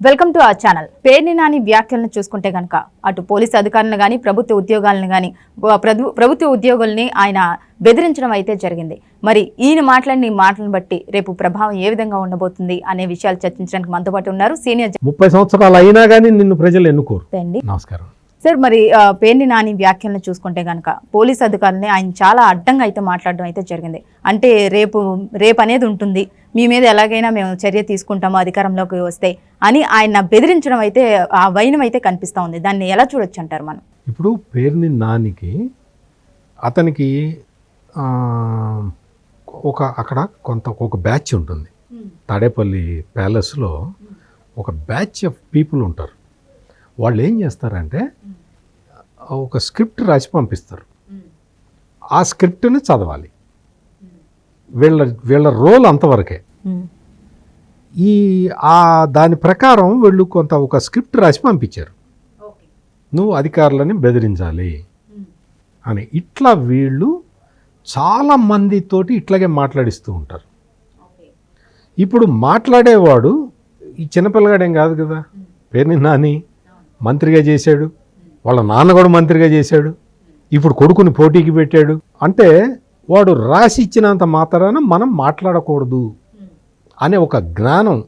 Welcome to our channel. Perni Nani వ్యాఖ్యలను చూసుకుంటే గనక అటు పోలీసు అధికారులను కానీ ప్రభుత్వ ఉద్యోగాలను కానీ ప్రభుత్వ ఉద్యోగుల్ని ఆయన బెదిరించడం అయితే జరిగింది. మరి ఈయన మాట్లాడిన మాటలను బట్టి రేపు ప్రభావం ఏ విధంగా ఉండబోతుంది అనే విషయాలు చర్చించడానికి మనతో పాటు ఉన్నారు సీనియర్ ముప్పై సంవత్సరాలు అయినా కానీ నిన్ను ప్రజలు ఎన్నుకోరు. నమస్కారం. సార్ మరి పేర్ని నాని వ్యాఖ్యలను చూసుకుంటే గనక పోలీస్ అధికారులని ఆయన చాలా అడ్డంగా అయితే మాట్లాడడం అయితే జరిగింది. అంటే రేపు రేపు అనేది ఉంటుంది. మీ మీద ఎలాగైనా మేము చర్య తీసుకుంటాము అధికారంలోకి వస్తే అని ఆయన బెదిరించడం అయితే ఆ వైనం అయితే కనిపిస్తూ ఉంది. దాన్ని ఎలా చూడొచ్చు అంటారు మనం? ఇప్పుడు పేరుని నానికి అతనికి ఒక అక్కడ కొంత ఒక బ్యాచ్ ఉంటుంది. తాడేపల్లి ప్యాలెస్లో ఒక బ్యాచ్ ఆఫ్ పీపుల్ ఉంటారు. వాళ్ళు ఏం చేస్తారంటే ఒక స్క్రిప్ట్ రాసి పంపిస్తారు. ఆ స్క్రిప్ట్ని చదవాలి. వీళ్ళ వీళ్ళ రోల్ అంతవరకే. ఈ ఆ దాని ప్రకారం వీళ్ళు కొంత ఒక స్క్రిప్ట్ రాసి పంపించారు. నువ్వు అధికారులని బెదిరించాలి. అని ఇట్లా వీళ్ళు చాలా మందితోటి ఇట్లాగే మాట్లాడిస్తూ ఉంటారు. ఇప్పుడు మాట్లాడేవాడు ఈ చిన్నపిల్లగాడేం కాదు కదా? పేరుని నాని. మంత్రిగా చేశాడు వాళ్ళ నాన్న కూడా మంత్రిగా చేశాడు ఇప్పుడు కొడుకుని పోటీకి పెట్టాడు. అంటే వాడు రాసి ఇచ్చినంత మాత్రాన మనం మాట్లాడకూడదు అనే ఒక జ్ఞానం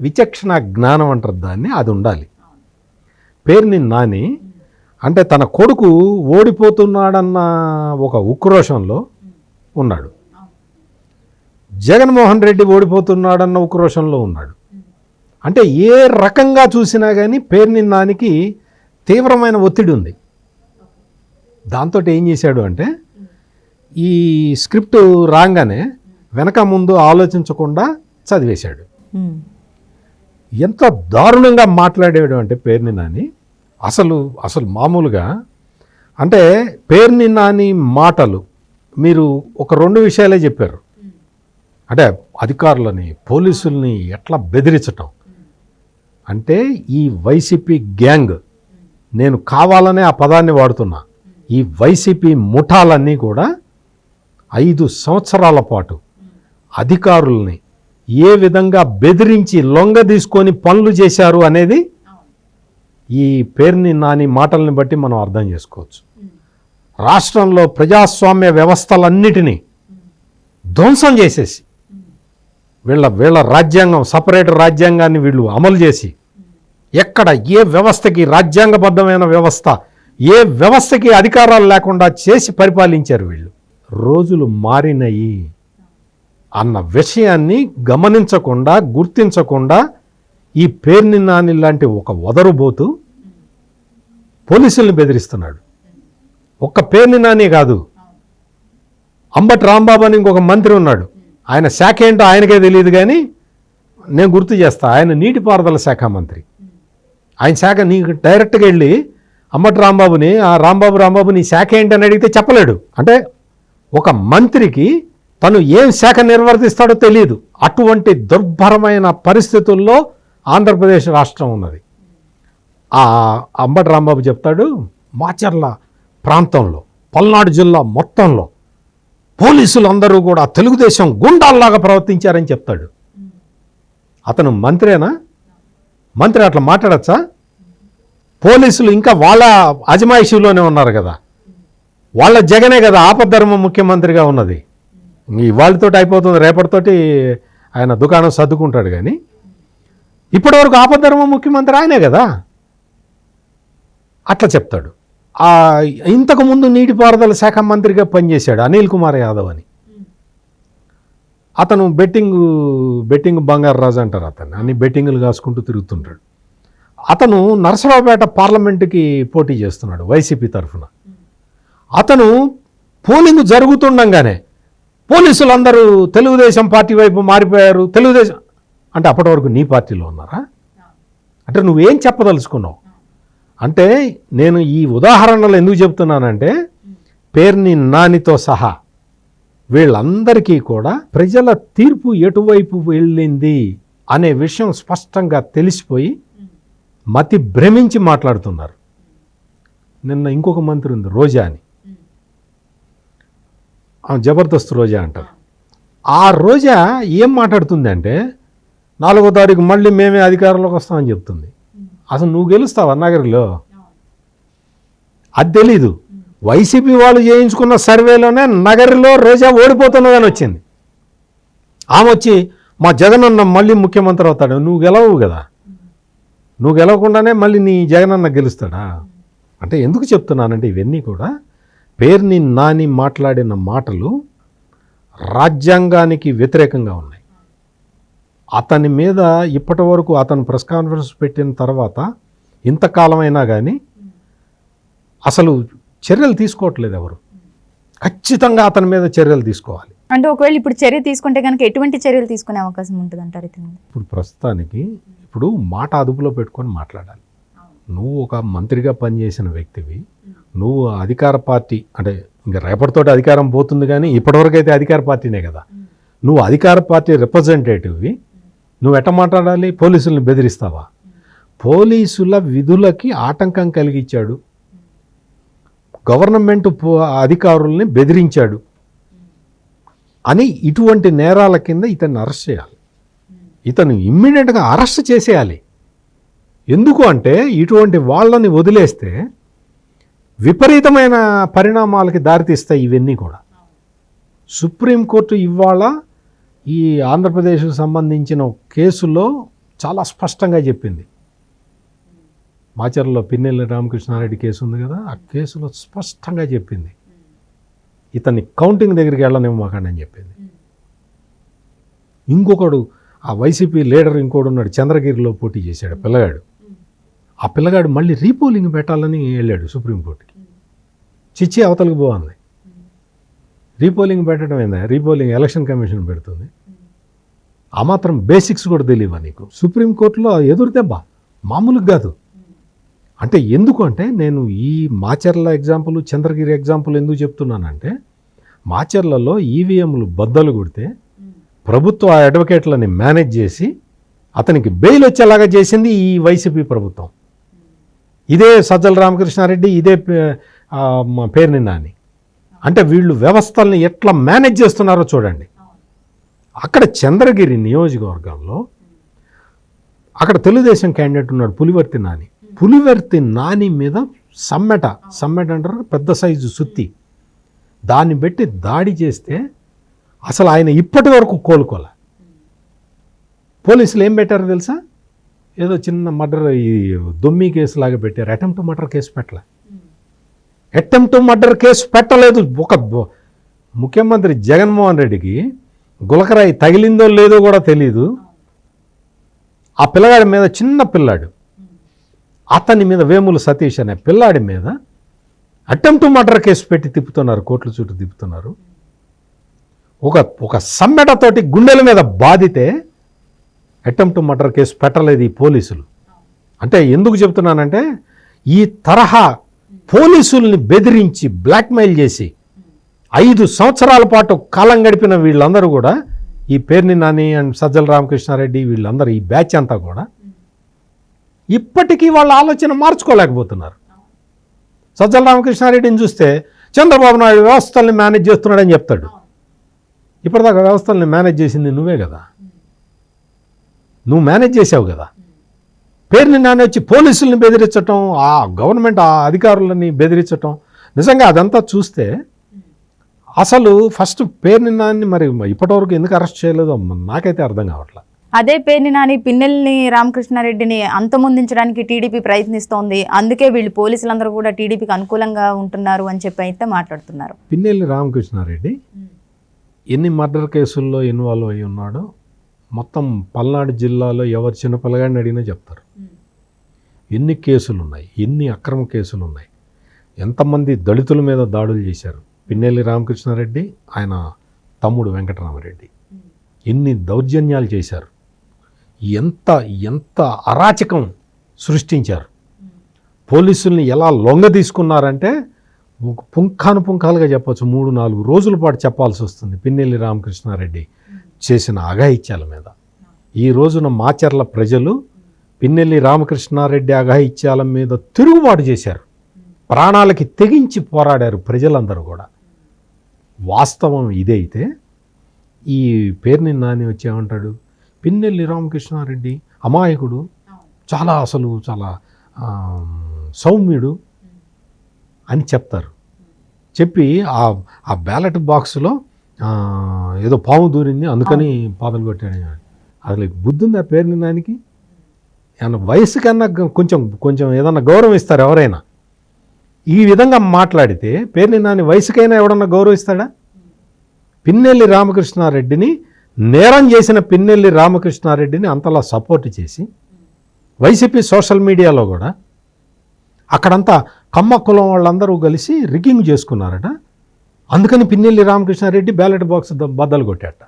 విచక్షణ జ్ఞానం అంటారు దాన్ని అది ఉండాలి. పేరుని నాని అంటే తన కొడుకు ఓడిపోతున్నాడన్న ఒక ఉక్రోషంలో ఉన్నాడు. జగన్మోహన్ రెడ్డి ఓడిపోతున్నాడన్న ఉక్రోషంలో ఉన్నాడు. అంటే ఏ రకంగా చూసినా కానీ పేరుని నానికి తీవ్రమైన ఒత్తిడి ఉంది దాంతో ఏం చేశాడు అంటే ఈ స్క్రిప్ట్ రాగానే వెనక ముందు ఆలోచించకుండా చదివేశాడు. ఎంత దారుణంగా మాట్లాడేవాడు అంటే పేరుని నాని అసలు అసలు మామూలుగా అంటే పేరుని నాని మాటలు మీరు ఒక రెండు విషయాలే చెప్పారు. అంటే అధికారులని పోలీసుల్ని ఎట్లా బెదిరించటం? అంటే ఈ వైసీపీ గ్యాంగ్ నేను కావాలనే ఆ పదాన్ని వాడుతున్నా. ఈ వైసీపీ ముఠాలన్నీ కూడా ఐదు సంవత్సరాల పాటు అధికారుల్ని ఏ విధంగా బెదిరించి లొంగ తీసుకొని పనులు చేశారు అనేది ఈ పేరుని నాని మాటల్ని బట్టి మనం అర్థం చేసుకోవచ్చు. రాష్ట్రంలో ప్రజాస్వామ్య వ్యవస్థలన్నిటినీ ధ్వంసం చేసేసి వీళ్ళ వీళ్ళ రాజ్యాంగం సపరేట్ రాజ్యాంగాన్ని వీళ్ళు అమలు చేసి ఎక్కడ ఏ వ్యవస్థకి రాజ్యాంగబద్ధమైన వ్యవస్థ ఏ వ్యవస్థకి అధికారాలు లేకుండా చేసి పరిపాలించారు వీళ్ళు? రోజులు మారినయి అన్న విషయాన్ని గమనించకుండా గుర్తించకుండా ఈ పేర్ని నాని లాంటి ఒక వదరుబోతు పోలీసుల్ని బెదిరిస్తున్నాడు. ఒక్క పేర్ని నాని కాదు. అంబటి రాంబాబు అని ఇంకొక మంత్రి ఉన్నాడు. ఆయన శాఖ ఏంటో ఆయనకే తెలియదు కానీ నేను గుర్తు చేస్తా. ఆయన నీటిపారుదల శాఖ మంత్రి. ఆయన శాఖ నీకు డైరెక్ట్గా వెళ్ళి అమ్మటి రాంబాబుని ఆ రాంబాబు రాంబాబు నీ శాఖ ఏంటని అడిగితే చెప్పలేడు. అంటే ఒక మంత్రికి తను ఏం శాఖ నిర్వర్తిస్తాడో తెలియదు. అటువంటి దుర్భరమైన పరిస్థితుల్లో ఆంధ్రప్రదేశ్ రాష్ట్రం ఉన్నది. ఆ అంబటి రాంబాబు చెప్తాడు మాచర్ల ప్రాంతంలో పల్నాడు జిల్లా మొత్తంలో పోలీసులు అందరూ కూడా తెలుగుదేశం గుండాల్లాగా ప్రవర్తించారని చెప్తాడు. అతను మంత్రేనా? మంత్రి అట్లా మాట్లాడచ్చా? పోలీసులు ఇంకా వాళ్ళ అజమాయిషీలోనే ఉన్నారు కదా. వాళ్ళ జగనే కదా ఆపద్ధర్మ ముఖ్యమంత్రిగా ఉన్నది. ఈ వాళ్ళతోటి అయిపోతుంది రేపటితోటి ఆయన దుకాణం సర్దుకుంటాడు కానీ ఇప్పటివరకు ఆపద్ధర్మ ముఖ్యమంత్రి ఆయనే కదా. అట్లా చెప్తాడు. ఇంతకుముందు నీటిపారుదల శాఖ మంత్రిగా పనిచేశాడు అనిల్ కుమార్ యాదవ్ అని. అతను బెట్టింగ్ బెట్టింగ్ బంగారు రాజు అంటారు అతన్ని. అన్ని బెట్టింగ్లు కాసుకుంటూ తిరుగుతుంటాడు. అతను నరసరావుపేట పార్లమెంటుకి పోటీ చేస్తున్నాడు వైసీపీ తరఫున. అతను పోలింగ్ జరుగుతుండగానే పోలీసులు అందరూ తెలుగుదేశం పార్టీ వైపు మారిపోయారు. తెలుగుదేశం అంటే అప్పటి వరకు నీ పార్టీలో ఉన్నారా? అంటే నువ్వేం చెప్పదలుచుకున్నావు? అంటే నేను ఈ ఉదాహరణలు ఎందుకు చెప్తున్నానంటే పేర్ని నానితో సహా వీళ్ళందరికీ కూడా ప్రజల తీర్పు ఎటువైపు వెళ్ళింది అనే విషయం స్పష్టంగా తెలిసిపోయి మతి భ్రమించి మాట్లాడుతున్నారు. నిన్న ఇంకొక మంత్రి ఉంది రోజా అని ఆమె జబర్దస్త్ రోజా అంటారు. ఆ రోజా ఏం మాట్లాడుతుంది అంటే నాలుగో తారీఖు మళ్ళీ మేమే అధికారంలోకి వస్తామని చెప్తుంది. అసలు నువ్వు గెలుస్తావా నగరిలో అది తెలీదు. వైసీపీ వాళ్ళు చేయించుకున్న సర్వేలోనే నగరిలో రోజా ఓడిపోతున్నదని వచ్చింది. ఆమె వచ్చి మా జగనన్న మళ్ళీ ముఖ్యమంత్రి అవుతాడు నువ్వు గెలవు కదా. నువ్వు గెలవకుండానే మళ్ళీ నీ జగనన్న గెలుస్తాడా? అంటే ఎందుకు చెప్తున్నానంటే ఇవన్నీ కూడా పేరుని నాని మాట్లాడిన మాటలు రాజ్యాంగానికి వ్యతిరేకంగా ఉన్నాయి. అతని మీద ఇప్పటి వరకు అతను ప్రెస్ కాన్ఫరెన్స్ పెట్టిన తర్వాత ఇంతకాలమైనా కానీ అసలు చర్యలు తీసుకోవట్లేదు ఎవరు. ఖచ్చితంగా అతని మీద చర్యలు తీసుకోవాలి. అంటే ఒకవేళ ఇప్పుడు చర్య తీసుకుంటే కనుక ఎటువంటి చర్యలు తీసుకునే అవకాశం ఉంటుంది అంటారు? ఇప్పుడు ప్రస్తుతానికి ఇప్పుడు మాట అదుపులో పెట్టుకొని మాట్లాడాలి. నువ్వు ఒక మంత్రిగా పనిచేసిన వ్యక్తివి. నువ్వు అధికార పార్టీ అంటే ఇంకా రేపటితోటి అధికారం పోతుంది కానీ ఇప్పటివరకు అయితే అధికార పార్టీనే కదా. నువ్వు అధికార పార్టీ రిప్రజెంటేటివ్వి. నువ్వు ఎట్ట మాట్లాడాలి? పోలీసుల్ని బెదిరిస్తావా? పోలీసుల విధులకి ఆటంకం కలిగించాడు గవర్నమెంట్ అధికారుల్ని బెదిరించాడు. అని ఇటువంటి నేరాల కింద ఇతన్ని అరెస్ట్ చేయాలి. ఇతను ఇమ్మీడియట్గా అరెస్ట్ చేసేయాలి. ఎందుకు అంటే ఇటువంటి వాళ్ళని వదిలేస్తే విపరీతమైన పరిణామాలకి దారితీస్తాయి ఇవన్నీ కూడా. సుప్రీంకోర్టు ఇవాళ ఈ ఆంధ్రప్రదేశ్కు సంబంధించిన ఒక కేసులో చాలా స్పష్టంగా చెప్పింది. మాచర్లో పిన్నెల్లి రామకృష్ణారెడ్డి కేసు ఉంది కదా ఆ కేసులో స్పష్టంగా చెప్పింది. ఇతన్ని కౌంటింగ్ దగ్గరికి వెళ్ళనివ్వమాకండి అని చెప్పింది. ఇంకొకడు ఆ వైసీపీ లీడర్ ఇంకోడు ఉన్నాడు చంద్రగిరిలో పోటీ చేశాడు పిల్లగాడు. ఆ పిల్లగాడు మళ్ళీ రీపోలింగ్ పెట్టాలని వెళ్ళాడు సుప్రీంకోర్టుకి. చిచ్చి అవతలకు పోవాలి. రీపోలింగ్ పెట్టడం ఏందా? రీపోలింగ్ ఎలక్షన్ కమిషన్ పెడుతుంది. ఆ మాత్రం బేసిక్స్ కూడా తెలియవా నీకు? సుప్రీంకోర్టులో ఎదురు దెబ్బ. మామూలుగా కాదు. అంటే ఎందుకు అంటే నేను ఈ మాచర్ల ఎగ్జాంపుల్ చంద్రగిరి ఎగ్జాంపుల్ ఎందుకు చెప్తున్నానంటే మాచర్లలో ఈవీఎంలు బద్దలు కొడితే ప్రభుత్వ ఆ అడ్వకేట్లని మేనేజ్ చేసి అతనికి బెయిల్ వచ్చేలాగా చేసింది ఈ వైసీపీ ప్రభుత్వం. ఇదే సజ్జల రామకృష్ణారెడ్డి ఇదే పే- పేరుని నాని. అంటే వీళ్ళు వ్యవస్థల్ని ఎట్లా మేనేజ్ చేస్తున్నారో చూడండి. అక్కడ చంద్రగిరి నియోజకవర్గంలో అక్కడ తెలుగుదేశం క్యాండిడేట్ ఉన్నాడు పులివర్తి నాని. పులివర్తి నాని మీద సమ్మెట సమ్మెట అంటారు పెద్ద సైజు సుత్తి. దాన్ని పెట్టి దాడి చేస్తే అసలు ఆయన ఇప్పటి వరకు కోలుకోలే. పోలీసులు ఏం పెట్టారో తెలుసా? ఏదో చిన్న మర్డర్ ఈ దొమ్మి కేసు లాగా పెట్టారు. అటెంప్ట్ మర్డర్ కేసు పెట్టలే. అటెంప్ట్ మర్డర్ కేసు పెట్టలేదు. ఒక బ- ముఖ్యమంత్రి జగన్మోహన్ రెడ్డికి గులకరాయి తగిలిందో లేదో కూడా తెలియదు ఆ పిల్లగాడి మీద చిన్న పిల్లాడు అతని మీద వేముల సతీష్ అనే పిల్లాడి మీద అటెంప్ట్ మర్డర్ కేసు పెట్టి తిప్పుతున్నారు కోట్ల చుట్టూ తిప్పుతున్నారు. ఒక ఒక సమ్మెటతోటి గుండెల మీద బాధితే అటెంప్ట్ మర్డర్ కేసు పెట్టలేదు ఈ పోలీసులు. అంటే ఎందుకు చెప్తున్నానంటే ఈ తరహా పోలీసుల్ని బెదిరించి బ్లాక్మెయిల్ చేసి ఐదు సంవత్సరాల పాటు కాలం గడిపిన వీళ్ళందరూ కూడా ఈ పేర్ని నాని అండ్ సజ్జల రామకృష్ణారెడ్డి వీళ్ళందరూ ఈ బ్యాచ్ అంతా కూడా ఇప్పటికీ వాళ్ళ ఆలోచన మార్చుకోలేకపోతున్నారు. సజ్జల రామకృష్ణారెడ్డిని చూస్తే చంద్రబాబు నాయుడు వ్యవస్థల్ని మేనేజ్ చేస్తున్నాడని చెప్తాడు. ఇప్పటిదాకా వ్యవస్థల్ని మేనేజ్ చేసింది నువ్వే కదా. నువ్వు మేనేజ్ చేసావు కదా. పేరుని నాని వచ్చి పోలీసుల్ని బెదిరించటం ఆ గవర్నమెంట్ ఆ అధికారులని బెదిరించటం. నిజంగా అదంతా చూస్తే అసలు ఫస్ట్ పేరుని నాన్ని మరి ఇప్పటివరకు ఎందుకు అరెస్ట్ చేయలేదో నాకైతే అర్థం కావట్లేదు అదే పేరుని నాని పిన్నెల్ని రామకృష్ణారెడ్డిని అంతమొందించడానికి టీడీపీ ప్రయత్నిస్తోంది. అందుకే వీళ్ళు పోలీసులందరూ కూడా టీడీపీకి అనుకూలంగా ఉంటున్నారు అని చెప్పి అయితే మాట్లాడుతున్నారు. పిన్నెల్లి రామకృష్ణారెడ్డి ఎన్ని మర్డర్ కేసుల్లో ఇన్వాల్వ్ అయి ఉన్నాడో మొత్తం పల్నాడు జిల్లాలో ఎవరు చిన్న పిల్లగాడిని అడిగినా చెప్తారు. ఎన్ని కేసులు ఉన్నాయి ఎన్ని అక్రమ కేసులు ఉన్నాయి ఎంతమంది దళితుల మీద దాడులు చేశారు? పిన్నెల్లి రామకృష్ణారెడ్డి ఆయన తమ్ముడు వెంకటరామరెడ్డి. ఎన్ని దౌర్జన్యాలు చేశారు? ఎంత ఎంత అరాచకం సృష్టించారు? పోలీసుల్ని ఎలా లొంగ తీసుకున్నారంటే ఒక పుంఖాను పుంఖాలుగా చెప్పొచ్చు. మూడు నాలుగు రోజుల పాటు చెప్పాల్సి వస్తుంది. పిన్నెల్లి రామకృష్ణారెడ్డి. చేసిన అఘాయిత్యాల మీద. ఈ రోజున మాచర్ల ప్రజలు పిన్నెల్లి రామకృష్ణారెడ్డి అఘాయిత్యాల మీద తిరుగుబాటు చేశారు. ప్రాణాలకి తెగించి పోరాడారు ప్రజలందరూ కూడా. వాస్తవం ఇదైతే ఈ పేరుని నాని వచ్చి ఏమంటాడు? పిన్నెల్లి రామకృష్ణారెడ్డి అమాయకుడు చాలా అసలు చాలా సౌమ్యుడు అని చెప్తారు. చెప్పి ఆ ఆ బ్యాలెట్ బాక్స్లో ఏదో పాము దూరింది అందుకని పాదలు కొట్టాడు అసలు బుద్ధి ఉంది ఆ పేరు దానికి ఏమన్నా వయసు కన్నా కొంచెం కొంచెం ఏదన్నా గౌరవం ఇస్తారు ఎవరైనా? ఈ విధంగా మాట్లాడితే పేరుని నాని వయసుకైనా ఎవడన్నా గౌరవిస్తాడా పిన్నెల్లి రామకృష్ణారెడ్డిని నేరం చేసిన పిన్నెల్లి రామకృష్ణారెడ్డిని అంతలా సపోర్ట్ చేసి వైసీపీ సోషల్ మీడియాలో కూడా అక్కడంతా కమ్మ కులం వాళ్ళందరూ కలిసి రిగ్గింగ్ చేసుకున్నారట. అందుకని పిన్నెల్లి రామకృష్ణారెడ్డి బ్యాలెట్ బాక్స్ బద్దలు కొట్టాట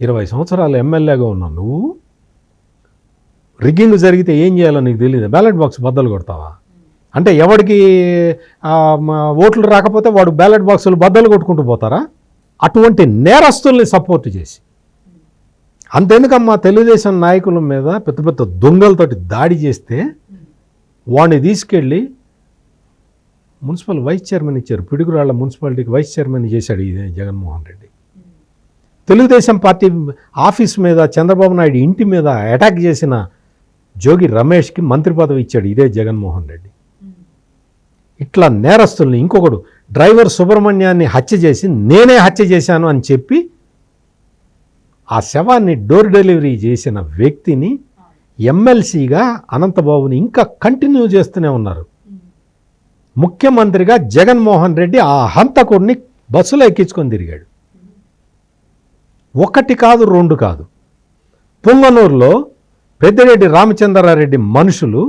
ఇరవై సంవత్సరాలు ఎమ్మెల్యేగా ఉన్నావు నువ్వు రిగ్గింగ్ జరిగితే ఏం చేయాలో నీకు తెలియదు బ్యాలెట్ బాక్స్ బద్దలు కొడతావా? అంటే ఎవడికి ఓట్లు రాకపోతే వాడు బ్యాలెట్ బాక్సులు బద్దలు కొట్టుకుంటూ పోతారా? అటువంటి నేరస్తుల్ని సపోర్ట్ చేసి. అంతెందుకమ్మా? తెలుగుదేశం నాయకుల మీద పెద్ద పెద్ద దొంగలతోటి దాడి చేస్తే వాడిని తీసుకెళ్ళి మున్సిపల్ వైస్ చైర్మన్ ఇచ్చారు. పిడుగురాళ్ళ మున్సిపాలిటీకి వైస్ చైర్మన్ చేశాడు ఇదే జగన్మోహన్ రెడ్డి. తెలుగుదేశం పార్టీ ఆఫీస్ మీద చంద్రబాబు నాయుడు ఇంటి మీద అటాక్ చేసిన జోగి రమేష్కి మంత్రి పదవి ఇచ్చాడు ఇదే జగన్మోహన్ రెడ్డి. ఇట్లా నేరస్తుల్ని ఇంకొకడు డ్రైవర్ సుబ్రహ్మణ్యాన్ని హత్య చేసి నేనే హత్య చేశాను అని చెప్పి ఆ శవాన్ని డోర్ డెలివరీ చేసిన వ్యక్తిని ఎమ్మెల్సీగా అనంతబాబుని ఇంకా కంటిన్యూ చేస్తూనే ఉన్నారు. ముఖ్యమంత్రిగా జగన్మోహన్ రెడ్డి ఆ హంతకుడిని బస్సులో ఎక్కించుకొని తిరిగాడు. ఒకటి కాదు రెండు కాదు. పుంగనూరులో పెద్దిరెడ్డి రామచంద్రారెడ్డి మనుషులు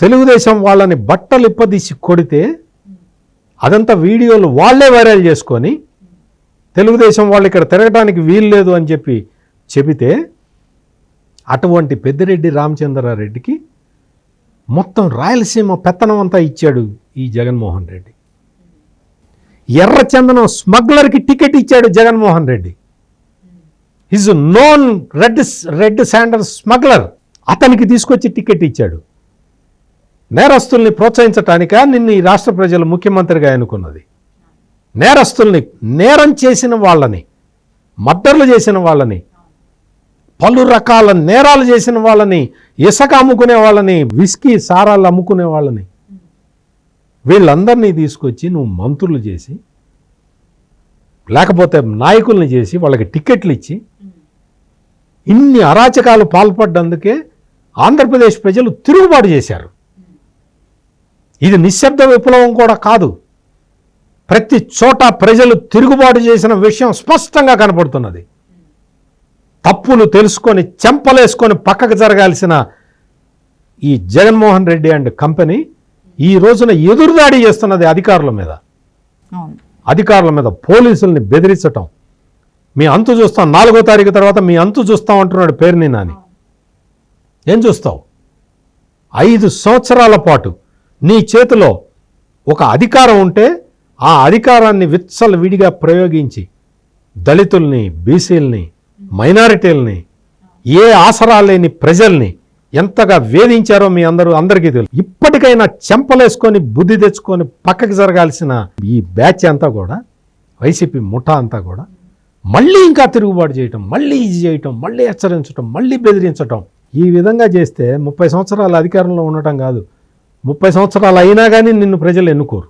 తెలుగుదేశం వాళ్ళని బట్టలు ఇప్పదీసి కొడితే అదంతా వీడియోలు వాళ్ళే వైరల్ చేసుకొని తెలుగుదేశం వాళ్ళు ఇక్కడ తిరగడానికి వీలు లేదు అని చెప్పి చెబితే అటువంటి పెద్దిరెడ్డి రామచంద్రారెడ్డికి మొత్తం రాయలసీమ పెత్తనం అంతా ఇచ్చాడు ఈ జగన్మోహన్ రెడ్డి. ఎర్రచందనం స్మగ్లర్కి టికెట్ ఇచ్చాడు Jaganmohan Reddy. His known red red sander smuggler అతనికి తీసుకొచ్చి టికెట్ ఇచ్చాడు. నేరస్తుల్ని ప్రోత్సహించటానిక నిన్ను ఈ రాష్ట్ర ప్రజలు ముఖ్యమంత్రిగా ఎన్నుకున్నది. నేరస్తుల్ని నేరం చేసిన వాళ్ళని మర్డర్లు చేసిన వాళ్ళని పలు రకాల నేరాలు చేసిన వాళ్ళని ఇసుక అమ్ముకునే వాళ్ళని విస్కీ సారాలు అమ్ముకునే వాళ్ళని. వీళ్ళందరినీ తీసుకొచ్చి నువ్వు మంత్రులు చేసి లేకపోతే నాయకుల్ని చేసి వాళ్ళకి టికెట్లు ఇచ్చి ఇన్ని అరాచకాలు పాల్పడ్డందుకే ఆంధ్రప్రదేశ్ ప్రజలు తిరుగుబాటు చేశారు. ఇది నిశ్శబ్ద విప్లవం కూడా కాదు. ప్రతి చోట ప్రజలు తిరుగుబాటు చేసిన విషయం స్పష్టంగా కనపడుతున్నది. తప్పులు తెలుసుకొని చెంపలేసుకొని పక్కకు జరగాల్సిన ఈ జగన్మోహన్ రెడ్డి అండ్ కంపెనీ ఈ రోజున ఎదురుదాడి చేస్తున్నది అధికారుల మీద. అధికారుల మీద పోలీసుల్ని బెదిరించటం. మీ అంతు చూస్తాం నాలుగో తారీఖు తర్వాత మీ అంతు చూస్తాం అంటున్నాడు పేరుని నాని. ఏం చూస్తావు? ఐదు సంవత్సరాల పాటు నీ చేతిలో ఒక అధికారం ఉంటే ఆ అధికారాన్ని విచ్చల విడిగా ప్రయోగించి దళితుల్ని బీసీల్ని మైనారిటీల్ని ఏ ఆసరా లేని ప్రజల్ని ఎంతగా వేధించారో మీ అందరూ అందరికీ తెలుసు. ఇప్పటికైనా చెంపలేసుకొని బుద్ధి తెచ్చుకొని పక్కకి జరగాల్సిన ఈ బ్యాచ్ అంతా కూడా వైసీపీ ముఠా అంతా కూడా మళ్ళీ ఇంకా తిరుగుబాటు చేయటం మళ్ళీ ఇది చేయటం మళ్ళీ హెచ్చరించటం మళ్ళీ బెదిరించటం ఈ విధంగా చేస్తే ముప్పై సంవత్సరాల అధికారంలో ఉండటం కాదు. ముప్పై సంవత్సరాలు అయినా కానీ నిన్ను ప్రజలు ఎన్నుకోరు.